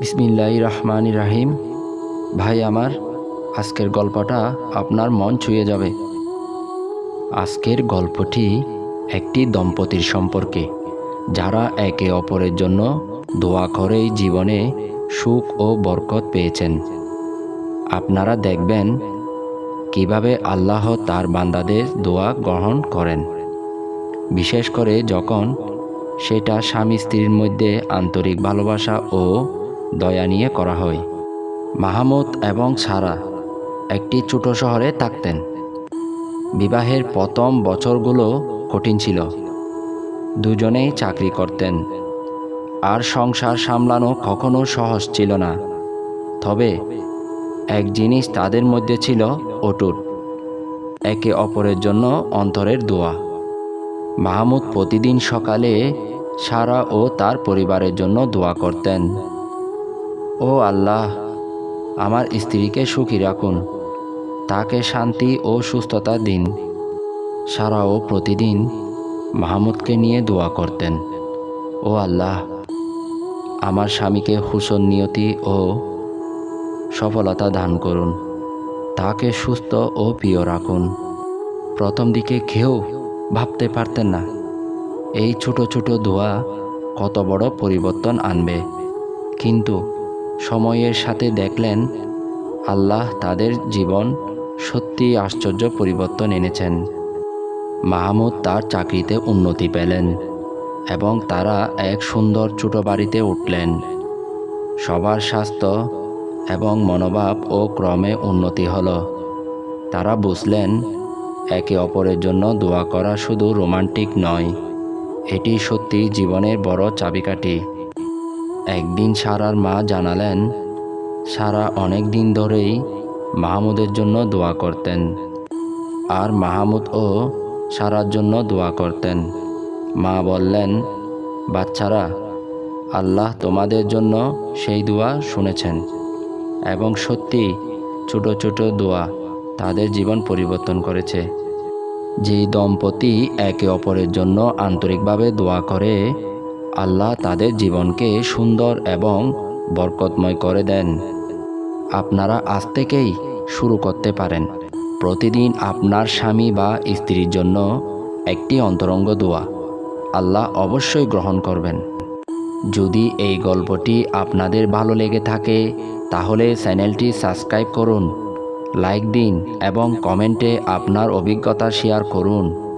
বিসমিল্লাহ রহমান রাহিম ভাই আমার, আজকের গল্পটা আপনার মন ছুঁয়ে যাবে। আজকের গল্পটি একটি দম্পতির সম্পর্কে। যারা একে অপরের জন্য দোয়া করেই জীবনে সুখ ও বরকত পেয়েছেন। আপনারা দেখবেন কীভাবে আল্লাহ তার বান্দাদের দোয়া গ্রহণ করেন। বিশেষ করে যখন সেটা স্বামী স্ত্রীর মধ্যে আন্তরিক ভালোবাসা ও দয়া নিয়ে করা হয়। মাহমুদ এবং সারা একটি ছোট শহরে থাকতেন। বিবাহের প্রথম বছরগুলো কঠিন ছিল। দুজনেই চাকরি করতেন। আর সংসার সামলানো কখনো সহজ ছিল না। তবে এক জিনিস তাদের মধ্যে ছিল অটুট। একে অপরের জন্য অন্তরের দোয়া। মাহমুদ প্রতিদিন সকালে সারা ও তার পরিবারের জন্য দোয়া করতেন। ও আল্লাহ, আমার স্ত্রীকে সুখী রাখুন। তাকে শান্তি ও সুস্থতা দিন। সারাও প্রতিদিন মাহমুদকে নিয়ে দোয়া করতেন। ও আল্লাহ, আমার স্বামীকে হুসন নিয়তি ও সফলতা দান করুন। তাকে সুস্থ ও প্রিয় রাখুন। প্রথম দিকে কেউ ভাবতে পারতেন না, এই ছোট ছোট দোয়া কত বড় পরিবর্তন আনবে। কিন্তু সময়ের সাথে দেখলেন, আল্লাহ তাদের জীবন সত্যি আশ্চর্য পরিবর্তন এনেছেন। মাহমুদ তার চাকরিতে উন্নতি পেলেন এবং তারা এক সুন্দর ছোট বাড়িতে উঠলেন। সবার স্বাস্থ্য এবং মনোভাব ও ক্রমে উন্নতি হল। তারা বুঝলেন, একে অপরের জন্য দোয়া করা শুধু রোমান্টিক নয়, এটি সত্যি জীবনের বড় চাবিকাঠি। একদিন সারার মা জানালেন, সারা অনেক দিন ধরেই মাহমুদের জন্য দোয়া করতেন। আর মাহমুদ ও সারার জন্য দোয়া করতেন। মা বললেন, বাচ্চারা, আল্লাহ তোমাদের জন্য সেই দোয়া শুনেছেন। এবং সত্যি ছোট ছোট দোয়া তাদের জীবন পরিবর্তন করেছে। যেই দম্পতি একে অপরের জন্য আন্তরিকভাবে দোয়া করে আল্লাহ তাদের জীবনকে সুন্দর এবং বরকতময় করে দেন। আপনারা আজ থেকেই শুরু করতে পারেন। প্রতিদিন আপনার স্বামী বা স্ত্রীর জন্য একটি অন্তরঙ্গ দোয়া। আল্লাহ অবশ্যই গ্রহণ করবেন। যদি এই গল্পটি আপনাদের ভালো লেগে থাকে, তাহলে চ্যানেলটি সাবস্ক্রাইব করুন, লাইক দিন এবং কমেন্টে আপনার অভিজ্ঞতা শেয়ার করুন।